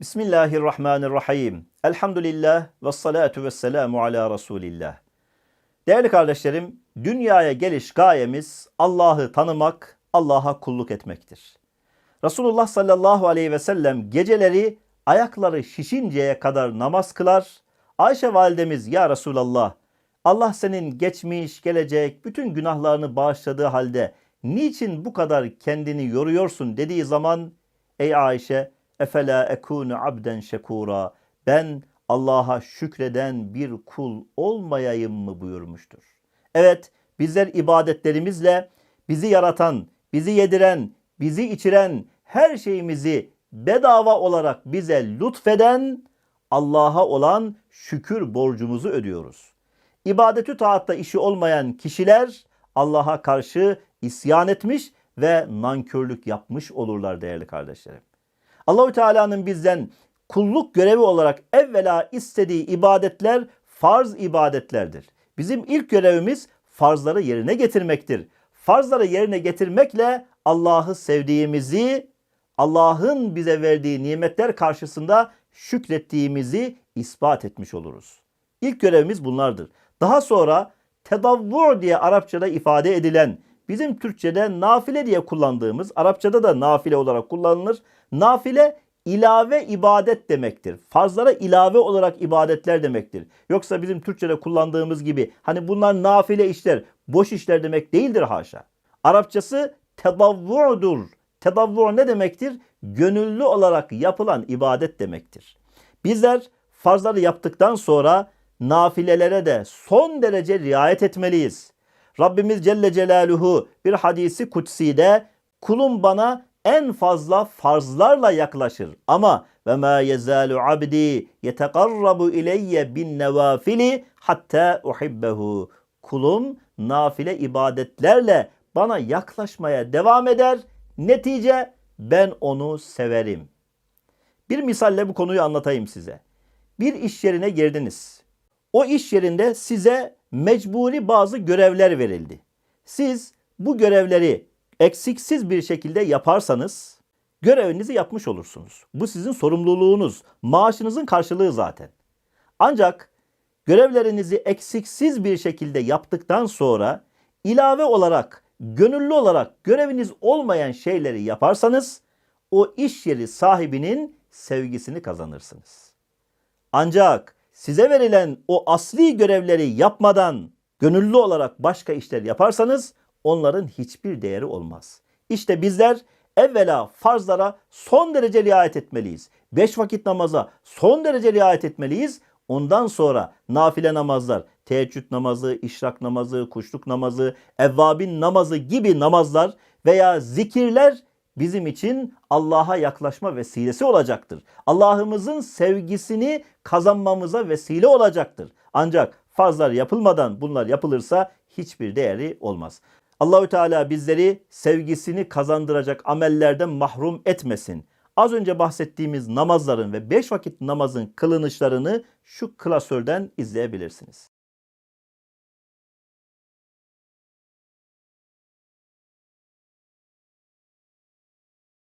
Bismillahirrahmanirrahim. Elhamdülillah ve salatu ve selamu ala Resulillah. Değerli kardeşlerim, dünyaya geliş gayemiz Allah'ı tanımak, Allah'a kulluk etmektir. Resulullah sallallahu aleyhi ve sellem geceleri ayakları şişinceye kadar namaz kılar. Ayşe validemiz ya Resulallah Allah senin geçmiş, gelecek bütün günahlarını bağışladığı halde niçin bu kadar kendini yoruyorsun dediği zaman ey Ayşe efela ekunu abden şekura ben Allah'a şükreden bir kul olmayayım mı buyurmuştur. Evet bizler ibadetlerimizle bizi yaratan, bizi yediren, bizi içiren her şeyimizi bedava olarak bize lütfeden Allah'a olan şükür borcumuzu ödüyoruz. İbadetü taatta işi olmayan kişiler Allah'a karşı isyan etmiş ve nankörlük yapmış olurlar değerli kardeşlerim. Allahü Teala'nın bizden kulluk görevi olarak evvela istediği ibadetler farz ibadetlerdir. Bizim ilk görevimiz farzları yerine getirmektir. Farzları yerine getirmekle Allah'ı sevdiğimizi, Allah'ın bize verdiği nimetler karşısında şükrettiğimizi ispat etmiş oluruz. İlk görevimiz bunlardır. Daha sonra tedavvur diye Arapçada ifade edilen, bizim Türkçede nafile diye kullandığımız, Arapçada da nafile olarak kullanılır. Nafile ilave ibadet demektir. Farzlara ilave olarak ibadetler demektir. Yoksa bizim Türkçede kullandığımız gibi hani bunlar nafile işler, boş işler demek değildir haşa. Arapçası tedavvurdur. Tedavvur ne demektir? Gönüllü olarak yapılan ibadet demektir. Bizler farzları yaptıktan sonra nafilelere de son derece riayet etmeliyiz. Rabbimiz Celle Celaluhu bir hadisi kutsi'de kulum bana en fazla farzlarla yaklaşır. Ama ve ma yezalu abdi yetekarrabu ileyye bin nevafili hatta uhibbehu. Kulum nafile ibadetlerle bana yaklaşmaya devam eder. Netice ben onu severim. Bir misalle bu konuyu anlatayım size. Bir iş yerine girdiniz. O iş yerinde size mecburi bazı görevler verildi. Siz bu görevleri eksiksiz bir şekilde yaparsanız görevinizi yapmış olursunuz. Bu sizin sorumluluğunuz, maaşınızın karşılığı zaten. Ancak görevlerinizi eksiksiz bir şekilde yaptıktan sonra ilave olarak, gönüllü olarak göreviniz olmayan şeyleri yaparsanız o iş yeri sahibinin sevgisini kazanırsınız. Ancak size verilen o asli görevleri yapmadan gönüllü olarak başka işler yaparsanız onların hiçbir değeri olmaz. İşte bizler evvela farzlara son derece riayet etmeliyiz. Beş vakit namaza son derece riayet etmeliyiz. Ondan sonra nafile namazlar, teheccüd namazı, işrak namazı, kuşluk namazı, evvabin namazı gibi namazlar veya zikirler bizim için Allah'a yaklaşma vesilesi olacaktır. Allah'ımızın sevgisini kazanmamıza vesile olacaktır. Ancak farzlar yapılmadan bunlar yapılırsa hiçbir değeri olmaz. Allahü Teala bizleri sevgisini kazandıracak amellerden mahrum etmesin. Az önce bahsettiğimiz namazların ve beş vakit namazın kılınışlarını şu klasörden izleyebilirsiniz.